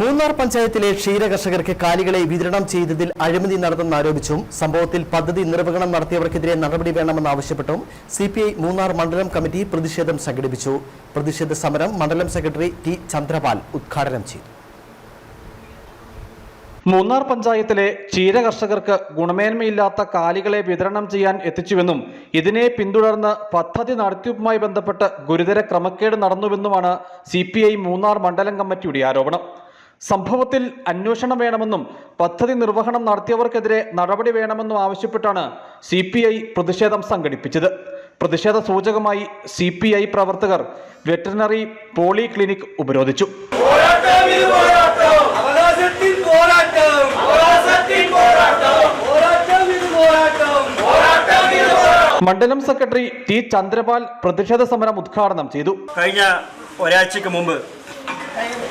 മൂന്നാർ പഞ്ചായത്തിലെ ക്ഷീര കർഷകർക്ക് കാലികളെ വിതരണം ചെയ്തതിൽ അഴിമതി നടന്നെന്നാരോപിച്ചും സംഭവത്തിൽ പദ്ധതി നിർവഹണം നടത്തിയവർക്കെതിരെ നടപടി വേണമെന്നാവശ്യപ്പെട്ടും ഐ മൂന്നാർ മണ്ഡലം കമ്മിറ്റി പ്രതിഷേധം സംഘടിപ്പിച്ചു. പ്രതിഷേധ സമരം മണ്ഡലം സെക്രട്ടറി ടി ചന്ദ്രപാൽ ഉദ്ഘാടനം ചെയ്തു. മൂന്നാർ പഞ്ചായത്തിലെ ക്ഷീര കർഷകർക്ക് ഗുണമേന്മയില്ലാത്ത കാലികളെ വിതരണം ചെയ്യാൻ എത്തിച്ചുവെന്നും ഇതിനെ പിന്തുടർന്ന് പദ്ധതി നടത്തിപ്പുമായി ബന്ധപ്പെട്ട് ഗുരുതര ക്രമക്കേട് നടന്നുവെന്നുമാണ് സി പി മൂന്നാർ മണ്ഡലം കമ്മിറ്റിയുടെ ആരോപണം. സംഭവത്തിൽ അന്വേഷണം വേണമെന്നും പദ്ധതി നിർവഹണം നടത്തിയവർക്കെതിരെ നടപടി വേണമെന്നും ആവശ്യപ്പെട്ടാണ് സി പി ഐ പ്രതിഷേധം സംഘടിപ്പിച്ചത്. പ്രതിഷേധ സൂചകമായി സി പി ഐ പ്രവർത്തകർ വെറ്ററിനറി പോളി ക്ലിനിക് ഉപരോധിച്ചു മണ്ഡലം സെക്രട്ടറി ടി ചന്ദ്രപാൽ പ്രതിഷേധ സമരം ഉദ്ഘാടനം ചെയ്തു. കഴിഞ്ഞ ഒരാഴ്ചക്ക് മുമ്പ്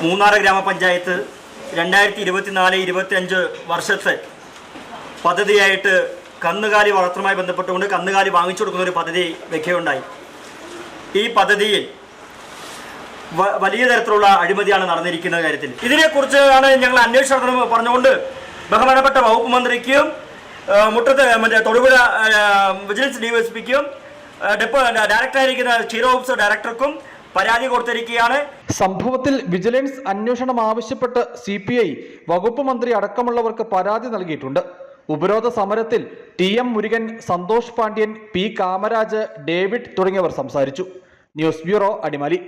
മൂന്നാർ ഗ്രാമപഞ്ചായത്ത് രണ്ടായിരത്തി ഇരുപത്തിനാല് ഇരുപത്തിയഞ്ച് വർഷത്തെ പദ്ധതിയായിട്ട് കന്നുകാലി വളർത്തലുമായി ബന്ധപ്പെട്ടുകൊണ്ട് കന്നുകാലി വാങ്ങിച്ചു കൊടുക്കുന്ന ഒരു പദ്ധതി വെക്കുകയുണ്ടായി. ഈ പദ്ധതിയിൽ വലിയ തരത്തിലുള്ള അഴിമതിയാണ് നടന്നിരിക്കുന്ന കാര്യത്തിൽ. ഇതിനെക്കുറിച്ചാണ് ഞങ്ങൾ അന്വേഷണം പറഞ്ഞുകൊണ്ട് ബഹുമാനപ്പെട്ട വകുപ്പ് മന്ത്രിക്കും മുട്ടത്ത് മറ്റേ തൊടുപുഴ വിജിലൻസ് ഡി എസ് പിക്കും ഡെപ്പോ ഡയറക്ടറായിരിക്കുന്ന ക്ഷീര ഓഫീസർ ഡയറക്ടർക്കും പരാതി കൊടുത്തിരിക്കുകയാണ്. സംഭവത്തിൽ വിജിലൻസ് അന്വേഷണം ആവശ്യപ്പെട്ട് സി പി ഐ വകുപ്പ് മന്ത്രി അടക്കമുള്ളവർക്ക് പരാതി നൽകിയിട്ടുണ്ട്. ഉപരോധ സമരത്തിൽ T M Murugan Santhosh Pandian P Kamaraj David തുടങ്ങിയവർ സംസാരിച്ചു. News bureau Adimali.